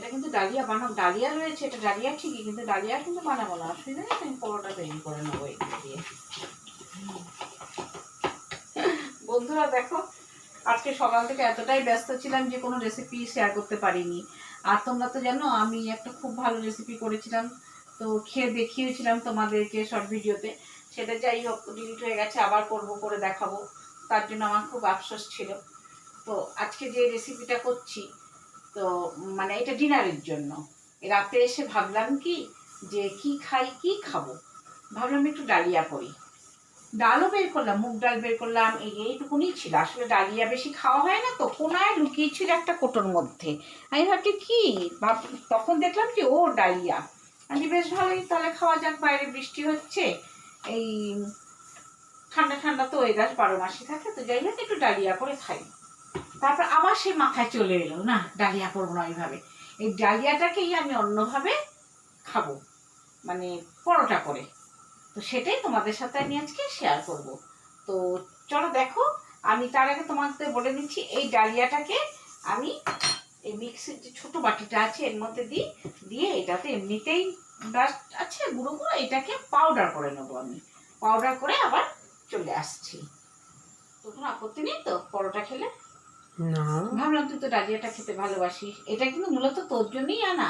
এটা কিন্তু ডালিয়া বানাবো ডালিয়া রয়েছে, এটা ডালিয়া ঠিকই, কিন্তু ডালিয়া কিন্তু বানাবো না। অসুবিধা নেই, আমি পরোটা তৈরি করে নেব এই দিয়ে। বন্ধুরা দেখো, আজকে সকাল থেকে এতটাই ব্যস্ত ছিলাম যে কোনো রেসিপি শেয়ার করতে পারিনি। আর তোমরা তো জানো, আমি একটা খুব ভালো রেসিপি করেছিলাম, তো খেয়ে দেখিয়েছিলাম তোমাদেরকে শর্ট ভিডিওতে সেটা যাই হোক ডিলিট হয়ে গেছে, আবার করব, করে দেখাবো। তার জন্য আমার খুব আফসোস ছিল। তো আজকে যে রেসিপিটা করছি তো মানে এটা ডিনারের জন্য। রাতে এসে ভাবলাম কি, যে কি খাই, কি খাব? ভাবলাম একটু ডালিয়া করি। ডালও বের করলাম, মুগ ডাল বের করলাম, এই এইটুকুনি ছিল। আসলে ডালিয়া বেশি খাওয়া হয় না তো, কোনায় লুকিয়ে ছিল একটা কোটোর মধ্যে। আমি ভাবছি, কি? ভাব, তখন দেখলাম কি ও ডালিয়া। আমি বেশ ভালোই, তাহলে খাওয়া যাক, বাইরে বৃষ্টি হচ্ছে। এই, ঠান্ডা ঠান্ডা তো ওয়েদার বারো মাসই থাকে, তো যাই হোক, একটু ডালিয়া করে খাই। তারপর আবার সে মাথায় চলে এলো, না, ডালিয়া করব না ওইভাবে। এই ডালিয়াটাকেই আমি অন্যভাবে খাব মানে পরোটা করে। তো সেটাই তোমাদের সাথে আমি আজকে শেয়ার করব। তো চলো দেখো, আমি তার আগে তোমাদের বলে দিচ্ছি, এই ডালিয়াটাকে আমি এই মিক্সির যে ছোটো বাটিটা আছে, এর মধ্যে দিই, দিয়ে এটাতে এমনিতেই ডাস্ট আছে গুঁড়ো গুঁড়ো, এটাকে পাউডার করে নেব আমি। পাউডার করে আবার চলে আসছি। তো কোনো আপত্তি নেই তো? পরোটা খেলে? ভাবলাম তুই তো ডালিয়াটা খেতে ভালোবাসিস। এটা কিন্তু মূলত তোর জন্যই আনা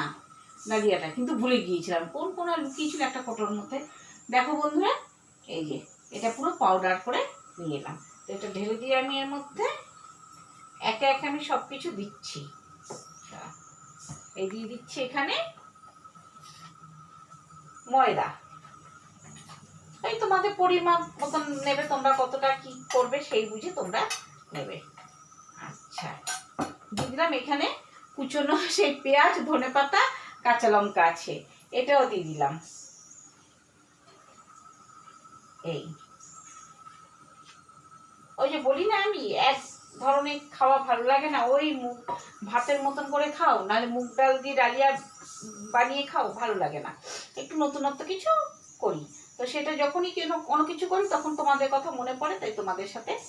ডালিয়াটা, কিন্তু ভুলে গিয়েছিলাম। কোন কোন লুকিয়েছিল একটা কোটোর মধ্যে? দেখো বন্ধুরা, এই যে, এটা পুরো পাউডার করে নিয়ে এলাম। এটা ঢেলে দিয়ে আমি এর মধ্যে একে একে আমি সব কিছু দিচ্ছি। এই দিয়ে দিচ্ছি এখানে ময়দা। এই তোমাদের পরিমাণ মতন নেবে, তোমরা কতটা কি করবে সেই বুঝে তোমরা নেবে। দিয়ে দিলাম এখানে কুচনো সেই পেঁয়াজ, ধনে পাতা, কাঁচা লঙ্কা আছে। এটাও দিয়ে দিলাম। এই। ওই যে বলি না আমি, এক ধরনের খাওয়া ভালো লাগে না, ওই মুগ ভাতের মতন করে খাও, নাহলে মুগ ডাল দিয়ে ডালিয়া বানিয়ে খাও, ভালো লাগে না। একটু নতুনত্ব কিছু করি। তো সেটা যখনই কেন কোনো কিছু করি, তখন তোমাদের কথা মনে পড়ে, তাই তোমাদের সাথে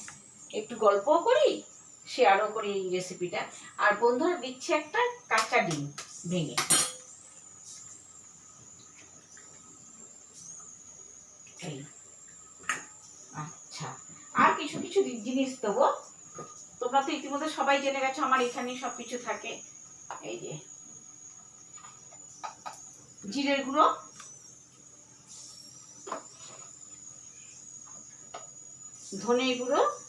একটু গল্পও করি শেয়ারও করি এই রেসিপিটা আর বন্ধুরা, দিচ্ছে একটা কাঁচা ডিম ভেঙে। আচ্ছা। আর কিছু কিছু জিনিস দেবো। তোমরা তো ইতিমধ্যে সবাই জেনে গেছো, আমার এখানে সব কিছু থাকে। এই যে। জিরের গুঁড়ো। ধনে গুঁড়ো।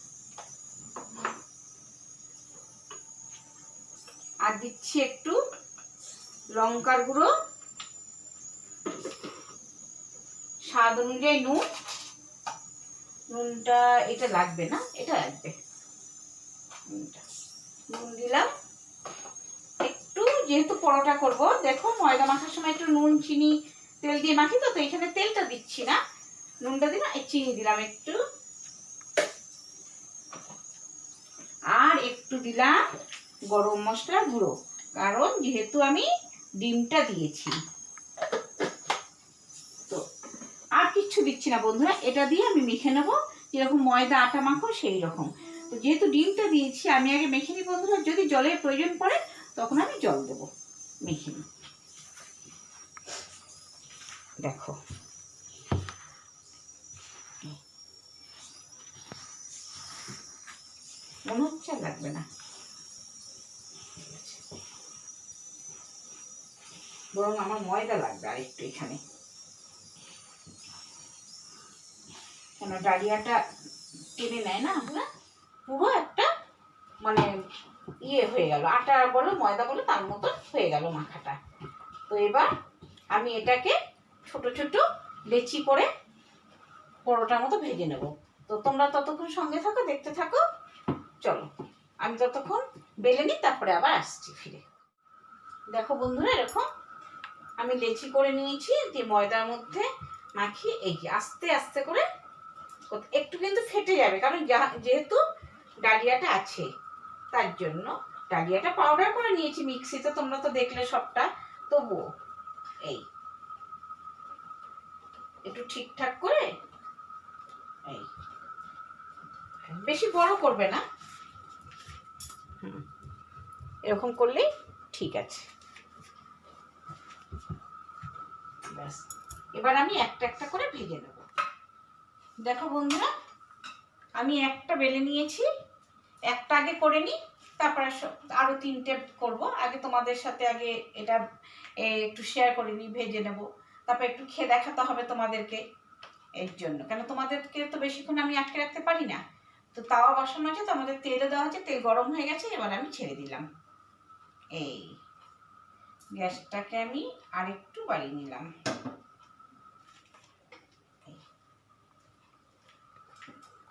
আর দিচ্ছি একটু লঙ্কার গুঁড়ো। স্বাদ অনুযায়ী নুন। নুনটা এটা লাগবে না, এটা লাগবে। নুন দিলাম। একটু যেহেতু পরোটা করব, দেখো ময়দা মাখার সময় একটু নুন, চিনি, তেল দিয়ে মাখি তো তো এখানে তেলটা দিচ্ছি না। নুনটা দিলাম চিনি দিলাম একটু। আর একটু দিলাম গরম মশলা গুঁড়ো। কারণ যেহেতু আমি ডিমটা দিয়েছি। তো আর কিচ্ছু দিচ্ছি না বন্ধুরা, এটা দিয়ে আমি মেখে নেব। যেরকম ময়দা, আটা, মাখো, সেই রকম। তো যেহেতু ডিমটা দিয়েছি, আমি আগে মেখে নিই বন্ধুরা। যদি জলের প্রয়োজন পড়ে, তখন আমি জল দেবো। মেখে নিই। দেখো। মনে হচ্ছে লাগবে না। বরং আমার ময়দা লাগবে আর একটু এখানে। কেন, ডালিয়াটা টেনে নেয় না আমরা? পুরো একটা মানে ইয়ে হয়ে গেল, আটা বলো, ময়দা বলো, তার মতো হয়ে গেল মাখাটা। তো এবার আমি এটাকে ছোট ছোট লেচি করে পরোটার মতো ভেজে নেব। তো তোমরা ততক্ষণ সঙ্গে থাকো, দেখতে থাকো। চলো, আমি ততক্ষণ বেলে নিই, তারপরে আবার আসছি ফিরে। দেখো বন্ধুরা, এরকম আমি লেচি করে নিয়েছি, দিয়ে ময়দার মধ্যে মাখিয়ে এই যে আস্তে আস্তে করে একটু কিন্তু ফেটে যাবে, কারণ যেহেতু ডালিয়াটা আছে, তার জন্য ডালিয়াটা পাউডার করে নিয়েছি। মিক্সিতে তোমরা তো দেখলে সবটা, তবুও এই একটু ঠিকঠাক করে এই বেশি বড় করবে না। এরকম করলেই ঠিক আছে। ব্যাস। এবার আমি একটা একটা করে ভেজে নেব। দেখো বন্ধুরা, আমি একটা বেলে নিয়েছি, একটা আগে করে নিই, তারপরে সব- আরও তিনটে করব। আগে তোমাদের সাথে আগে এটা একটু শেয়ার করে নিই, ভেজে নেব। তারপর একটু খেয়ে দেখাতে হবে তোমাদেরকে এর জন্য। কেন তোমাদেরকে তো বেশিক্ষণ আমি আটকে রাখতে পারি না। তো তাওয়া বসানো আছে, তো আমাদের তেলও দেওয়া আছে, তেল গরম হয়ে গেছে, এবার আমি ছেড়ে দিলাম। এই। গ্যাসটাকে আমি আরেকটু বাড়িয়ে নিলাম।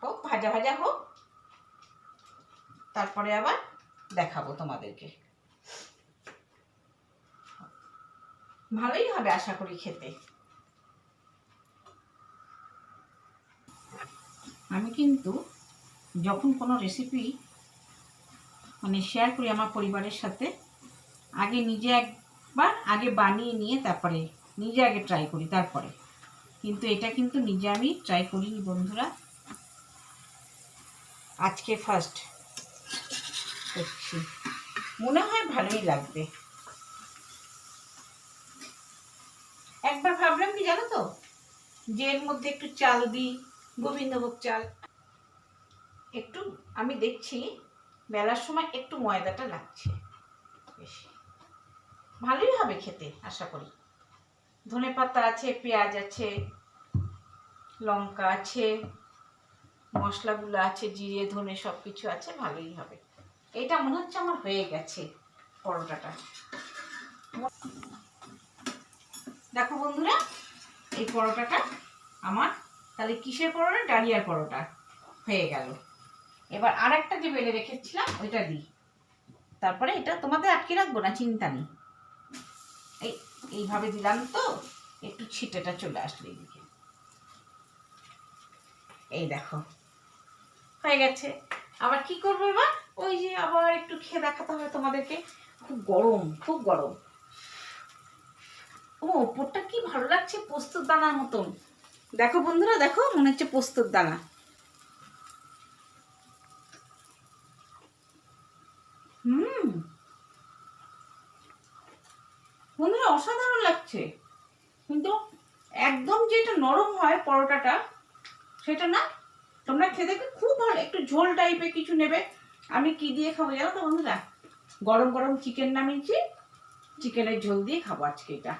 হোক, ভাজা ভাজা হোক। তারপরে আবার দেখাবো তোমাদেরকে। ভালোই হবে আশা করি খেতে। আমি কিন্তু যখন কোনো রেসিপি মানে শেয়ার করি আমার পরিবারের সাথে, আগে নিজে একবার আগে বানিয়ে নিয়ে তারপরে নিজে আগে ট্রাই করি তারপরে। কিন্তু এটা কিন্তু নিজে আমি ট্রাই করিনি বন্ধুরা। আজকে ফার্স্ট করছি। মনে হয় ভালোই লাগবে। একবার ভাবলাম কি জানো তো? যে এর মধ্যে একটু চাল দিই, গোবিন্দভোগ চাল। একটু আমি দেখছি, বেলার সময় একটু ময়দাটা লাগছে। বেশি। ভালোই হবে খেতে, আশা করি। ধনে পাতা আছে, পেঁয়াজ আছে, লঙ্কা আছে, মশলাগুলো আছে, জিরে, ধনে সব কিছু আছে, ভালোই হবে। এটা মনে হচ্ছে আমার হয়ে গেছে পরোটাটা। দেখো বন্ধুরা, এই পরোটাটা আমার, তাহলে কিসের পরোটা? ডালিয়ার পরোটা হয়ে গেল। এবার আর একটা যে বেলে রেখেছিলাম, ওইটা দিই। তারপরে এটা তোমাদের আটকে রাখব না, চিন্তা নেই। এই, এইভাবে দিলাম তো, একটু ছিটেটা চলে আসলো এইদিকে এই দেখো, হয়ে গেছে। আবার কি করব এবার? ওই যে আবার একটু খেয়ে দেখাতে হবে তোমাদেরকে। খুব গরম খুব গরম। ও, ওপরটা কি ভালো লাগছে, পোস্তর দানার মতন। দেখো বন্ধুরা, দেখো, মনে হচ্ছে পোস্তর দানা। হুম। বন্ধুরা, অসাধারণ লাগছে। কিন্তু একদম যেটা নরম হয় পরোটাটা, সেটা না, তোমরা দেখবে খুব ভালো, একটু ঝোল টাইপের কিছু নেবে। আমি কি দিয়ে খাব জানো তো বন্ধুরা? গরম গরম চিকেন নামিয়েছি চিকেনের ঝোল দিয়ে খাব আজকে এটা।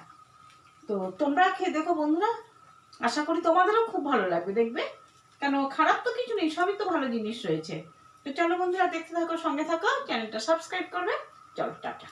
তো তোমরা খেয়ে দেখো বন্ধুরা, আশা করি তোমাদেরও খুব ভালো লাগবে, দেখবে? কেন, খারাপ তো কিছু নেই, সবই তো ভালো জিনিস রয়েছে। তো চলো বন্ধুরা, দেখতে থাকো, সঙ্গে থাকো, চ্যানেলটা সাবস্ক্রাইব করবে। চলো, টাটা।